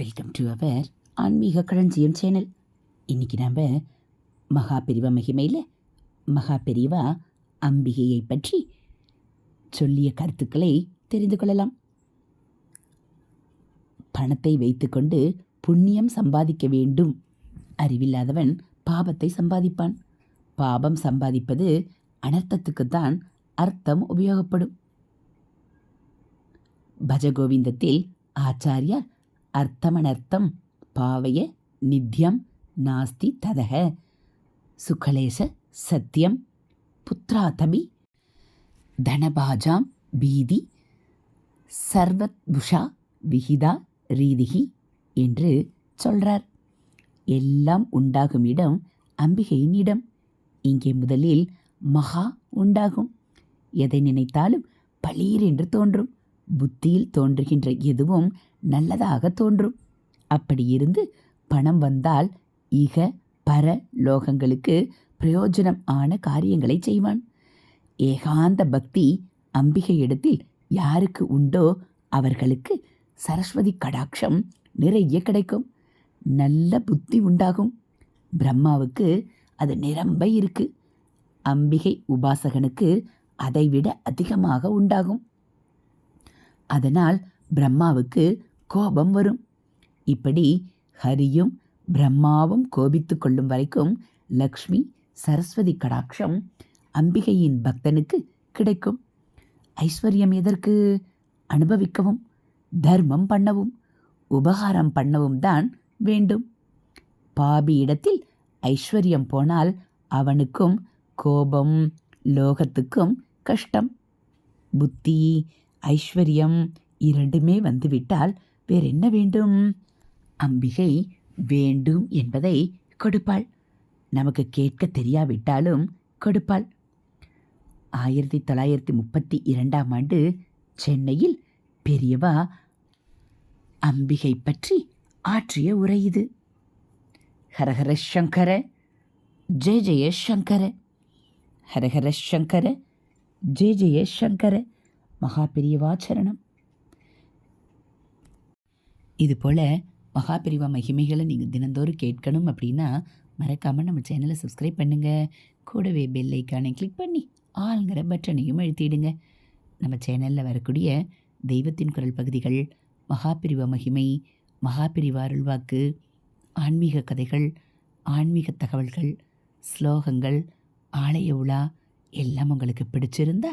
Welcome to our ஆன்மீக களஞ்சியம் channel. இன்னைக்கு நாம் மகா பெரிவா மகிமையில் மகா பெரிவா அம்பிகையை பற்றி சொல்லிய கருத்துக்களை தெரிந்து கொள்ளலாம். பணத்தை வைத்துக்கொண்டு புண்ணியம் சம்பாதிக்க வேண்டும். அறிவில்லாதவன் பாபத்தை சம்பாதிப்பான். பாபம் சம்பாதிப்பது அனர்த்தத்துக்குத்தான் அர்த்தம் உபயோகப்படும். பஜகோவிந்தத்தில் ஆச்சாரியார் அர்த்தமனர்த்தம் பாவய நித்யம் நாஸ்தி ததக. சுகலேச சத்தியம் புத்ராதபி தனபாஜாம் பீதி சர்வத்புஷா விகிதா ரீதிகி என்று சொல்றார். எல்லாம் உண்டாகும் இடம் அம்பிகையின் இடம். இங்கே முதலில் மகா உண்டாகும். எதை நினைத்தாலும் பளீர் என்று தோன்றும். புத்தியில் தோன்றுகின்ற எதுவும் நல்லதாக தோன்றும். அப்படி இருந்து பணம் வந்தால் இக பர லோகங்களுக்கு பிரயோஜனம் ஆன காரியங்களை செய்வான். ஏகாந்த பக்தி அம்பிகை இடத்தில் யாருக்கு உண்டோ அவர்களுக்கு சரஸ்வதி கடாட்சம் நிறைய கிடைக்கும். நல்ல புத்தி உண்டாகும். பிரம்மாவுக்கு அது நிரம்ப இருக்கு. அம்பிகை உபாசகனுக்கு அதைவிட அதிகமாக உண்டாகும். அதனால் பிரம்மாவுக்கு கோபம் வரும். இப்படி ஹரியும் பிரம்மாவும் கோபித்து கொள்ளும் வரைக்கும் லக்ஷ்மி சரஸ்வதி கடாட்சம் அம்பிகையின் பக்தனுக்கு கிடைக்கும். ஐஸ்வர்யம் எதற்கு? அனுபவிக்கவும் தர்மம் பண்ணவும் உபகாரம் பண்ணவும் தான் வேண்டும். பாபி இடத்தில் ஐஸ்வர்யம் போனால் அவனுக்கும் கோபம் லோகத்துக்கும் கஷ்டம். புத்தி ஐஸ்வர்யம் இரண்டுமே வந்துவிட்டால் வேறென்ன வேண்டும்? அம்பிகை வேண்டும் என்பதை கொடுப்பாள். நமக்கு கேட்க தெரியாவிட்டாலும் கொடுப்பாள். ஆயிரத்தி தொள்ளாயிரத்தி முப்பத்தி இரண்டாம் ஆண்டு சென்னையில் பெரியவா அம்பிகை பற்றி ஆற்றிய உரை இது. ஹரஹர சங்கர ஜெய ஜெய சங்கர. ஹரஹர சங்கர ஜெய ஜெய சங்கர. மகா பெரியவாச்சரணம் இதுபோல் மகா பெரியவா மகிமைகளை நீங்கள் தினந்தோறும் கேட்கணும் அப்படின்னா மறக்காமல் நம்ம சேனலை சப்ஸ்கிரைப் பண்ணுங்கள் கூடவே பெல் ஐக்கானை கிளிக் பண்ணி ஆளுங்கிற பட்டனையும் அழுத்திடுங்க. நம்ம சேனலில் வரக்கூடிய தெய்வத்தின் குரல் பகுதிகள் மகாபிரிவ மகிமை மகாபிரிவ அருள்வாக்கு ஆன்மீக கதைகள் ஆன்மீக தகவல்கள் ஸ்லோகங்கள் ஆலய உலா எல்லாம் உங்களுக்கு பிடிச்சிருந்தா